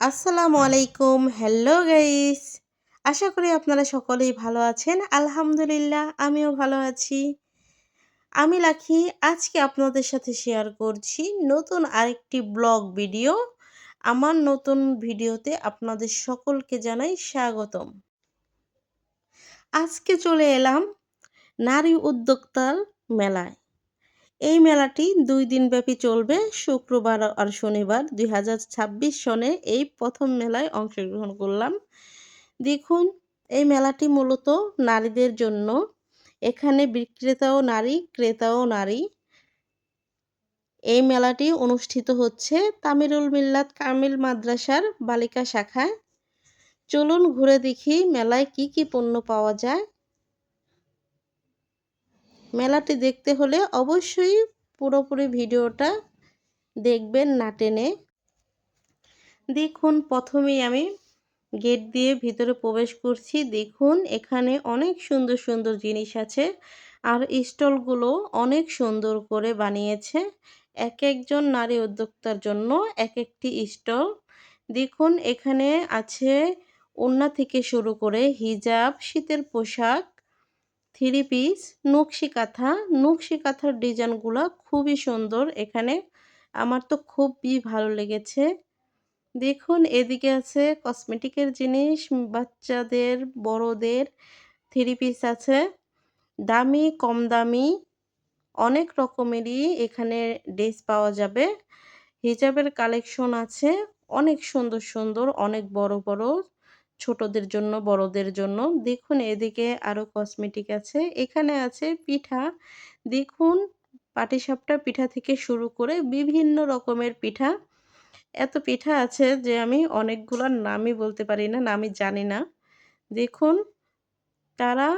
আসসালামু আলাইকুম hello guys. আশা করি আপনারা সকলেই ভালো আছেন। আলহামদুলিল্লাহ, আমিও ভালো আছি। আমি লাখি আজকে আপনাদের সাথে শেয়ার করছি নতুন আরেকটি ব্লগ ভিডিও আমার নতুন ভিডিওতে আপনাদের সকলকে জানাই স্বাগতম। আজকে চলে এলাম নারী উদ্যোক্তার মেলায়। এই মেলাটি দুই দিনব্যাপী চলবে শুক্রবার আর শনিবার। দুই হাজার ছাব্বিশ সনে এই প্রথম মেলায় অংশগ্রহণ করলাম। দেখুন, এই মেলাটি মূলত নারীদের জন্য। এখানে বিক্রেতাও নারী, ক্রেতাও নারী। এই মেলাটি অনুষ্ঠিত হচ্ছে তামিরুল মিল্লাত কামিল মাদ্রাসার বালিকা শাখায়। চলুন ঘুরে দেখি মেলায় কি কি পণ্য পাওয়া যায়। মেলাটি দেখতে হলে অবশ্যই পুরোপুরি ভিডিওটা দেখবেন না টেনে। দেখুন, প্রথমেই আমি গেট দিয়ে ভিতরে প্রবেশ করছি। দেখুন, এখানে অনেক সুন্দর সুন্দর জিনিস আছে আর স্টলগুলো অনেক সুন্দর করে বানিয়েছে এক একজন নারী উদ্যোক্তার জন্য এক একটি স্টল। দেখুন, এখানে আছে ওড়না থেকে শুরু করে হিজাব, শীতের পোশাক থ্রি পিস নকশি কাঁথা। নকশি কাঁথার ডিজাইনগুলো খুবই সুন্দর। এখানে আমার তো খুবই ভালো লেগেছে। দেখুন, এদিকে আছে কসমেটিকের জিনিস, বাচ্চাদের, বড়দের থ্রি পিস আছে। দামি, কম দামি, অনেক রকমেরই এখানে ড্রেস পাওয়া যাবে। হিজাবের কালেকশন আছে। অনেক সুন্দর সুন্দর, অনেক বড় বড়। ছোটদের জন্য, বড়দের জন্য। দেখুন, এদিকে আরও কসমেটিক আছে। এখানে আছে পিঠা। দেখুন, পাটিসাপটা পিঠা থেকে শুরু করে বিভিন্ন রকমের পিঠা। এত পিঠা আছে যে আমি অনেকগুলোর নামই বলতে পারি না, নামই জানি না। দেখুন, তারা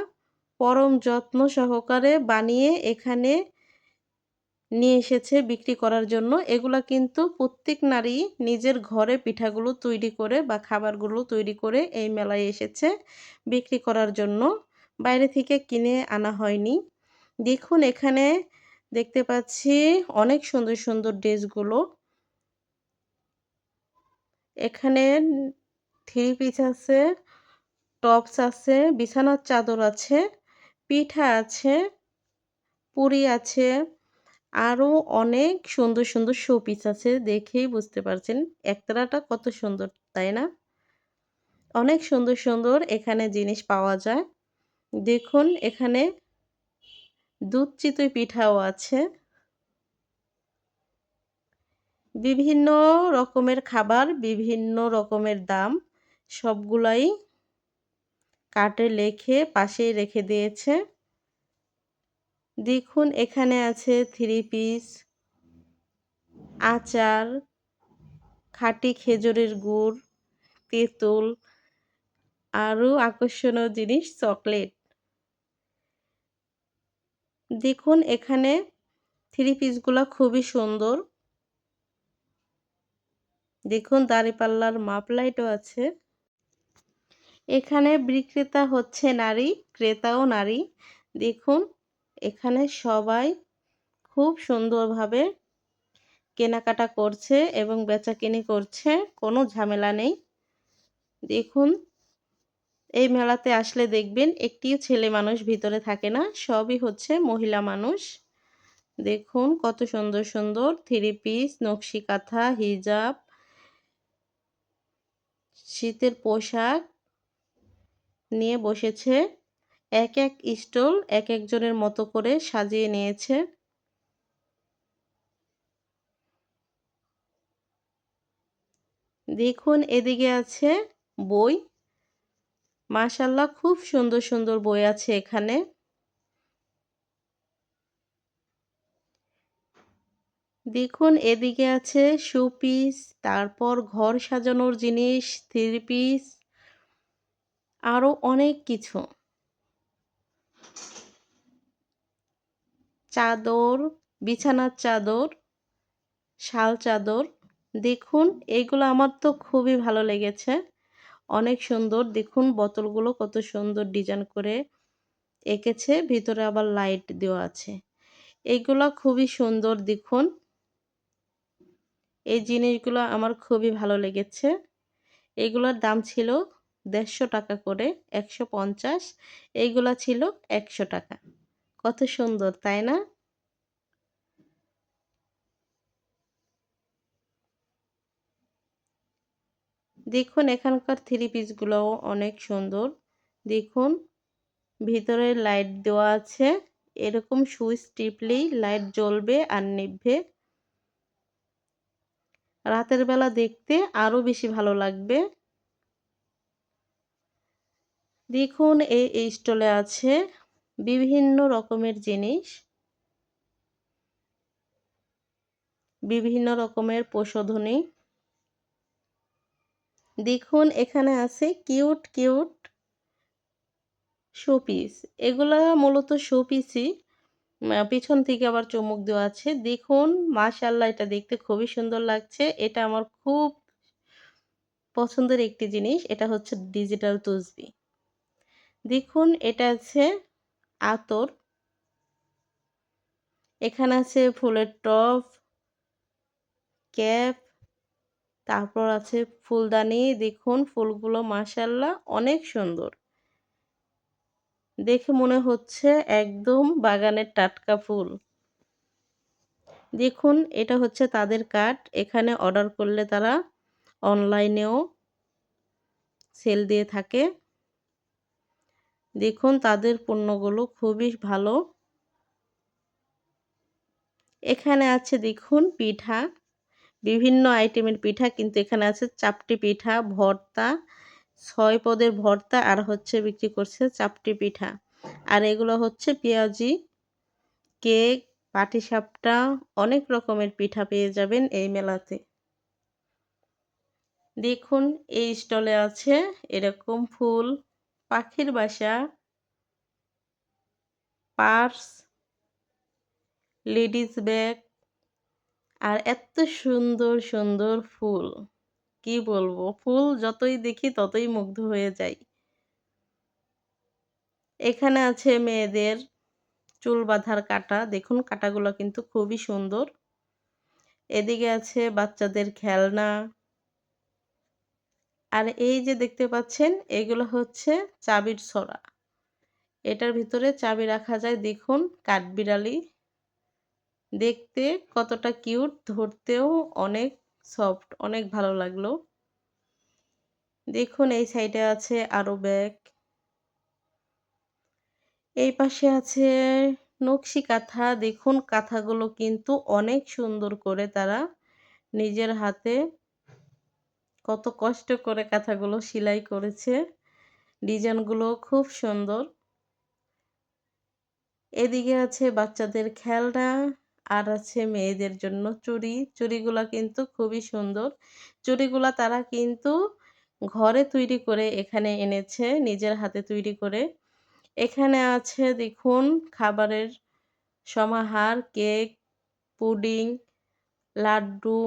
পরম যত্ন সহকারে বানিয়ে এখানে নিয়ে এসেছে বিক্রি করার জন্য। এগুলা কিন্তু প্রত্যেক নারী নিজের ঘরে পিঠাগুলো তৈরি করে বা খাবারগুলো তৈরি করে এই মেলায় এসেছে বিক্রি করার জন্য। বাইরে থেকে কিনে আনা হয়নি। দেখুন এখানে দেখতে পাচ্ছি অনেক সুন্দর সুন্দর ড্রেসগুলো। এখানে থ্রি পিস আছে, টপস আছে, বিছানার চাদর আছে, পিঠা আছে, পুরি আছে আরও অনেক সুন্দর সুন্দর শোপিস আছে দেখেই বুঝতে পারছেন। একতারাটা কত সুন্দর, তাই না? অনেক সুন্দর সুন্দর এখানে জিনিস পাওয়া যায়। দেখুন, এখানে দুধ চিতই পিঠাও আছে। বিভিন্ন রকমের খাবার, বিভিন্ন রকমের দাম সবগুলাই কাটে লেখে, পাশেই রেখে দিয়েছে। দেখুন এখানে আছে থ্রি পিস আচার, খাঁটি খেজুরের গুড়, তেঁতুল, আরও আকর্ষণীয় জিনিস চকলেট। দেখুন এখানে থ্রি পিসগুলো খুবই সুন্দর। দেখুন দাঁড়িপাল্লার মাপ লাইটও আছে। এখানে বিক্রেতা হচ্ছে নারী, ক্রেতাও নারী। দেখুন এখানে সবাই খুব সুন্দরভাবে কেনাকাটা করছে এবং বেচাকেনি করছে, কোনো ঝামেলা নেই। দেখুন, এই মেলাতে আসলে দেখবেন একটিও ছেলে মানুষ ভিতরে থাকে না, সবই হচ্ছে মহিলা মানুষ। দেখুন, কত সুন্দর সুন্দর থ্রি পিস নকশি কাঁথা, হিজাব, শীতের পোশাক নিয়ে বসেছে। এক এক স্টল এক একজনের মতো করে সাজিয়ে নিয়েছে। দেখুন, এদিকে আছে বই। মাশাল্লাহ খুব সুন্দর সুন্দর বই আছে এখানে। দেখুন, এদিকে আছে শোপিস তারপর ঘর সাজানোর জিনিস, থ্রি পিস আরও অনেক কিছু। চাদর, বিছানার চাদর, শাল চাদর। দেখুন এইগুলো আমার তো খুবই ভালো লেগেছে। অনেক সুন্দর। দেখুন, বোতলগুলো কত সুন্দর ডিজাইন করে এঁকেছে। ভিতরে আবার লাইট দেওয়া আছে। এইগুলো খুবই সুন্দর, দেখুন। এই জিনিসগুলো আমার খুবই ভালো লেগেছে। এগুলোর দাম ছিল দেড়শো টাকা করে, একশো পঞ্চাশ। এইগুলা ছিল একশো টাকা। কত সুন্দর, তাই না? দেখুন, এখানকার থ্রি পিসগুলোও অনেক সুন্দর। দেখুন, ভিতরে লাইট দেওয়া আছে। এরকম সুইচ টিপলেই লাইট জ্বলবে আর নিভবে। রাতের বেলা দেখতে আরও বেশি ভালো লাগবে। দেখুন এই স্টলে আছে বিভিন্ন রকমের জিনিস, বিভিন্ন রকমের প্রশোধনী। দেখুন, এখানে আছে কিউট কিউট শোপিস। এগুলা মূলত শোপিসই। পিছন থেকে আবার চমক দেওয়া আছে। দেখুন মাশাল্লাহ এটা দেখতে খুবই সুন্দর লাগছে। এটা আমার খুব পছন্দের একটি জিনিস, এটা হচ্ছে ডিজিটাল তসবি। দেখুন, এটা আছে আতর। এখানে আছে ফুলের টপ ক্যাপ, তারপর আছে ফুলদানি। দেখুন, ফুলগুলো মাসাল্লাহ অনেক সুন্দর। দেখে মনে হচ্ছে একদম বাগানের টাটকা ফুল। দেখুন, এটা হচ্ছে তাদের কাঠ। এখানে অর্ডার করলে তারা অনলাইনেও সেল দিয়ে থাকে। দেখুন তাদের পণ্যগুলো খুবই ভালো। এখানে আছে দেখুন পিঠা। বিভিন্ন আইটেমের পিঠা কিন্তু এখানে আছে। চাপটি পিঠা, ভর্তা, ছয় পদের ভর্তা আর হচ্ছে বিক্রি করছে চাপটি পিঠা। আর এগুলো হচ্ছে পেঁয়াজি, কেক, পাটিসাপটা, অনেক রকমের পিঠা পেয়ে যাবেন এই মেলাতে। দেখুন এই স্টলে আছে এরকম ফুল। পাখির বাসা, পার্স, লেডিস ব্যাগ, আর এত সুন্দর সুন্দর ফুল। কি বলব? ফুল যতই দেখি ততই মুগ্ধ হয়ে যাই। এখানে আছে মেয়েদের চুল বাঁধার কাটা। দেখুন, কাটাগুলো কিন্তু খুবই সুন্দর। এদিকে আছে বাচ্চাদের খেলনা। আর এই যে দেখতে পাচ্ছেন, এগুলো হচ্ছে চাবির ছড়া এটার ভিতরে চাবি রাখা যায়, দেখুন কাঠবিড়ালি। দেখতে কতটা কিউট, ধরতেও অনেক সফট, অনেক ভালো লাগল। দেখুন এই সাইডে আছে আরও ব্যাগ। এই পাশে আছে নকশি কাঁথা। দেখুন কাঁথাগুলো কিন্তু অনেক সুন্দর করে তারা নিজের হাতে কত কষ্ট করে কাঁথাগুলো সেলাই করেছে। ডিজাইনগুলো খুব সুন্দর। এদিকে আছে বাচ্চাদের খেলনা আর আছে মেয়েদের জন্য চুড়ি। চুড়িগুলা কিন্তু খুবই সুন্দর। চুড়িগুলা তারা কিন্তু ঘরে তৈরি করে এখানে এনেছে, নিজের হাতে তৈরি করে। এখানে আছে দেখুন খাবারের সমাহার, কেক, পুডিং, লাড্ডু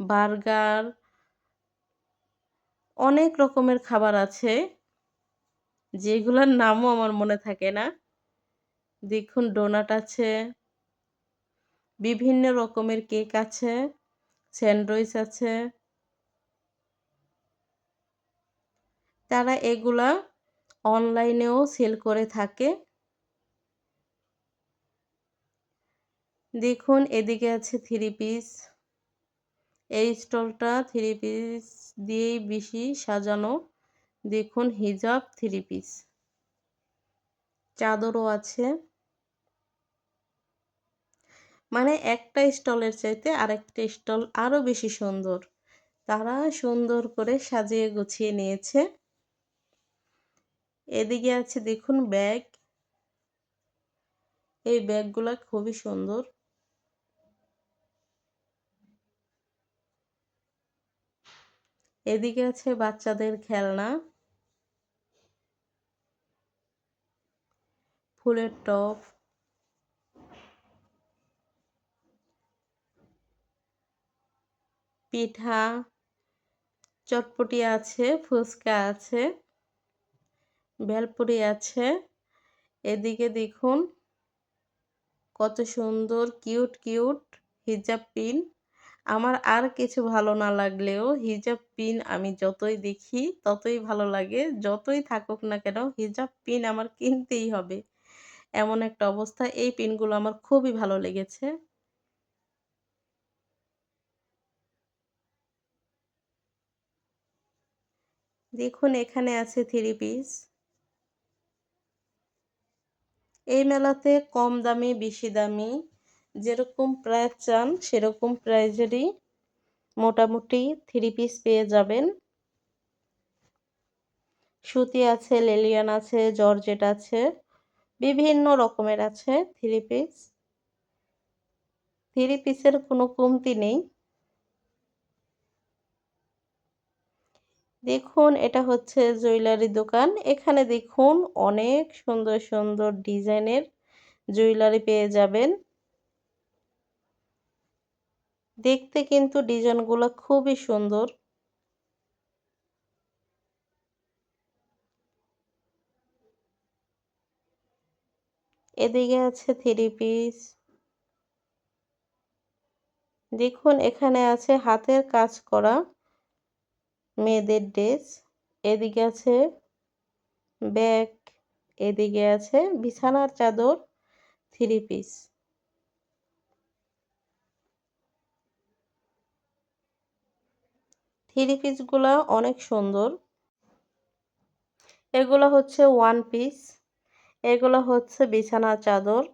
বার্গার, অনেক রকমের খাবার আছে। যেগুলোর নামও আমার মনে থাকে না। দেখুন, ডোনাট আছে, বিভিন্ন রকমের কেক আছে, স্যান্ডউইচ আছে। তারা এগুলা অনলাইনেও সেল করে থাকে। দেখুন, এদিকে আছে থ্রি পিস। এই স্টলটা থ্রি পিস দিয়েই বেশি সাজানো। দেখুন, হিজাব থ্রি পিস চাদরও আছে। মানে একটা স্টলের চাইতে আরেকটা স্টল আরও বেশি সুন্দর। তারা সুন্দর করে সাজিয়ে গুছিয়ে নিয়েছে। এদিকে আছে, দেখুন, ব্যাগ। এই ব্যাগগুলো খুবই সুন্দর। এদিকে আছে বাচ্চাদের খেলনা। ফুলের টপ পিঠা। চটপটি আছে, ফুচকা আছে, ভেলপুরি আছে। এদিকে দেখুন, কত সুন্দর, কিউট কিউট হিজাব পিন। আমার আর কিছু ভালো না লাগলেও হিজাব, পিন আমি যতই দেখি ততই ভালো লাগে। যতই থাকুক না কেন হিজাব, পিন আমার কিনতেই হবে। এমন একটা অবস্থা। এই পিনগুলো আমার খুবই ভালো লেগেছে। দেখুন, এখানে আছে থ্রি পিস এই মেলাতে কম দামি, বেশি দামি যেরকম প্রাইস চান, সেরকম প্রাইজেরই মোটামুটি থ্রি পিস পেয়ে যাবেন। সুতি আছে লেলিয়ান আছে জর্জেট আছে, বিভিন্ন রকমের আছে থ্রি পিস থ্রি পিসের কোনো কমতি নেই। দেখুন, এটা হচ্ছে জুয়েলারি দোকান। এখানে দেখুন অনেক সুন্দর সুন্দর ডিজাইনের জুয়েলারি পেয়ে যাবেন। দেখতে কিন্তু ডিজাইনগুলো খুবই সুন্দর। এদিকে আছে থ্রি পিস দেখুন, এখানে আছে হাতের কাজ করা মেয়েদের ড্রেস। এদিকে আছে ব্যাগ। এদিকে আছে বিছানার চাদর থ্রি পিস থ্রি পিসগুলো অনেক সুন্দর। এগুলো হচ্ছে ওয়ান পিস, এগুলো হচ্ছে বিছানা চাদর।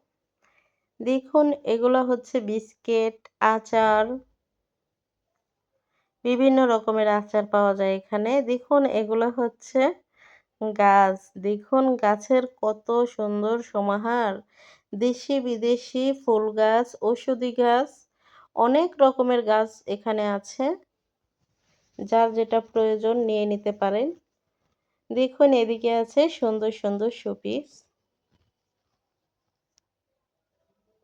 দেখুন, এগুলো হচ্ছে বিস্কিট, আচার। বিভিন্ন রকমের আচার পাওয়া যায় এখানে। দেখুন, এগুলো হচ্ছে গাছ। দেখুন, গাছের কত সুন্দর সমাহার। দেশি বিদেশি ফুল গাছ, ঔষধি গাছ, অনেক রকমের গাছ এখানে আছে। যার যেটা প্রয়োজন নিয়ে নিতে পারেন। দেখুন, এদিকে আছে সুন্দর সুন্দর শোপিস।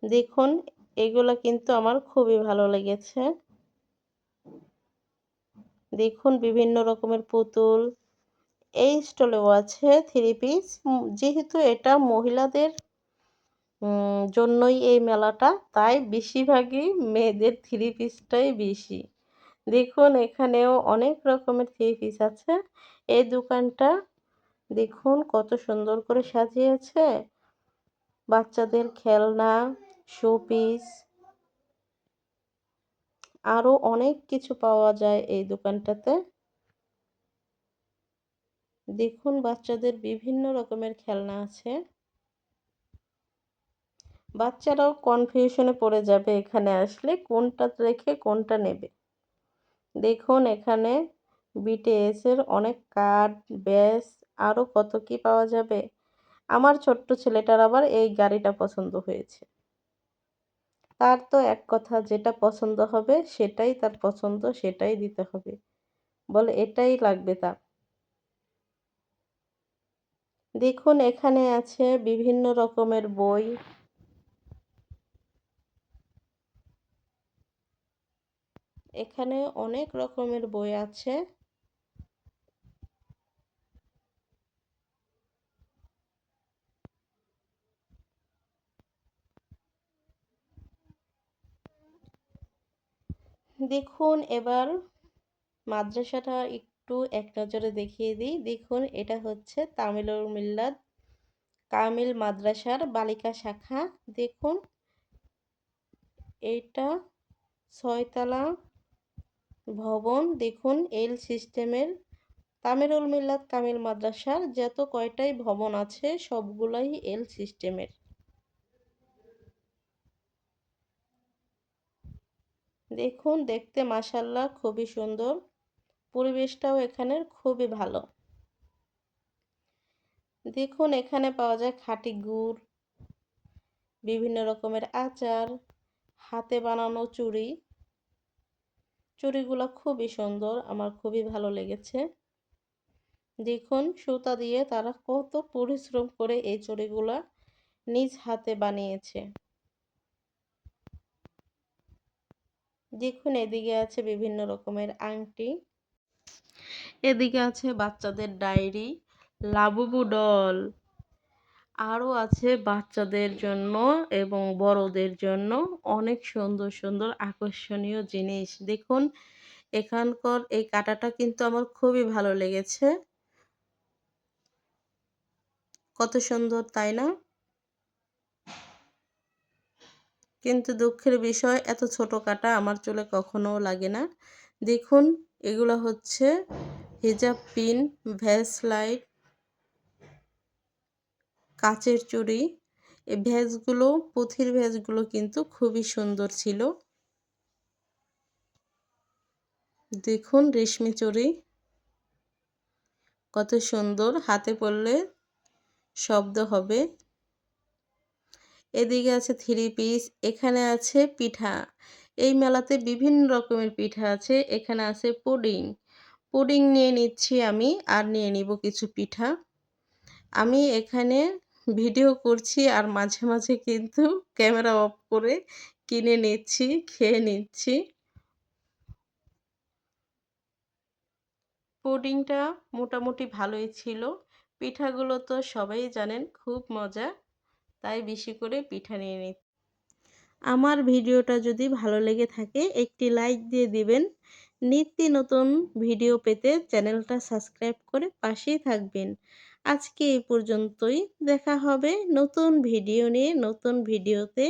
দেখুন, এগুলো কিন্তু আমার খুবই ভালো লেগেছে। দেখুন, বিভিন্ন রকমের পুতুল। এই স্টলেও আছে থ্রি পিস যেহেতু এটা মহিলাদের জন্যই এই মেলাটা, তাই বেশিরভাগই মেয়েদের থ্রি পিসটাই বেশি। দেখুন, এখানেও অনেক রকমের থ্রি পিস আছে। এই দোকানটা দেখুন কত সুন্দর করে সাজিয়েছে। বাচ্চাদের খেলনা শোপিস আরও অনেক কিছু পাওয়া যায় এই দোকানটাতে। দেখুন, বাচ্চাদের বিভিন্ন রকমের খেলনা আছে। বাচ্চারাও কনফিউশনে পড়ে যাবে এখানে আসলে কোনটা রেখে কোনটা নেবে। দেখুন এখানে বিটিএসের অনেক কার্ড ব্যাস আরও কত কি পাওয়া যাবে? আমার ছোট্ট ছেলেটার আবার এই গাড়িটা পছন্দ হয়েছে। তার তো এক কথা, যেটা পছন্দ হবে সেটাই তার পছন্দ, সেটাই দিতে হবে। বলে, এটাই লাগবে তার। দেখুন এখানে আছে বিভিন্ন রকমের বই। এখানে অনেক রকমের বই আছে। দেখুন, এবার মাদ্রাসাটা একটু এক নজরে দেখিয়ে দিই। দেখুন, এটা হচ্ছে তামিলুর মিল্লাদ কামিল মাদ্রাসার বালিকা শাখা। দেখুন, এটা ছয়তলা ভবন, দেখুন এল সিস্টেমের তামিরুল মিল্লাত কামিল মাদ্রাসার যত কয়টাই ভবন আছে, সবগুলাই এল সিস্টেমের দেখুন, দেখতে মাসাল্লাহ খুবই সুন্দর। পরিবেশটাও এখানের খুবই ভালো। দেখুন, এখানে পাওয়া যায় খাঁটি গুড়, বিভিন্ন রকমের আচার, হাতে বানানো চুড়ি। চুড়িগুলো খুবই সুন্দর, আমার খুবই ভালো লেগেছে। দেখুন, সুতা দিয়ে তারা কত পরিশ্রম করে এই চুড়িগুলা নিজ হাতে বানিয়েছে। দেখুন, এদিকে আছে বিভিন্ন রকমের আংটি। এদিকে আছে বাচ্চাদের ডায়েরি, লাবুবু ডল। আরও আছে বাচ্চাদের জন্য এবং বড়দের জন্য অনেক সুন্দর সুন্দর, আকর্ষণীয় জিনিস। দেখুন, এখানকার এই কাঁটাটা কিন্তু আমার খুবই ভালো লেগেছে। কত সুন্দর, তাই না? কিন্তু দুঃখের বিষয়, এত ছোট কাটা আমার চুলে কখনো লাগে না। দেখুন, এগুলো হচ্ছে হিজাব পিন ভ্যাস লাইট কাচের চুড়ি। এই ভ্যাসগুলো পুঁথির ভেজগুলো কিন্তু খুবই সুন্দর ছিল। দেখুন রেশমি চুড়ি। কত সুন্দর, হাতে পড়লে শব্দ হবে। এদিকে আছে থ্রি পিস, এখানে আছে পিঠা। এই মেলাতে বিভিন্ন রকমের পিঠা আছে, এখানে আছে পুডিং। পুডিং নিয়ে নিচ্ছি আমি, আর নিয়ে নিব কিছু পিঠা। আমি এখানে ভিডিও করছি আর মাঝে মাঝে কিন্তু ক্যামেরা অফ করে কিনে নিচ্ছি, খেয়ে নিচ্ছি। পুডিংটা মোটামুটি ভালোই ছিল। পিঠাগুলো তো সবাই জানেন খুব মজা, তাই বেশি করে পিঠা নিয়ে নিচ্ছি। আমার ভিডিওটা যদি ভালো লেগে থাকে একটি লাইক দিয়ে দিবেন। নিত্য নতুন ভিডিও পেতে চ্যানেলটা সাবস্ক্রাইব করে পাশেই থাকবেন। আজকে এই পর্যন্তই। দেখা হবে নতুন ভিডিও নিয়ে, নতুন ভিডিওতে।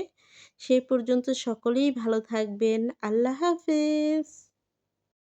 সেই পর্যন্ত সকলেই ভালো থাকবেন। আল্লাহ হাফেজ।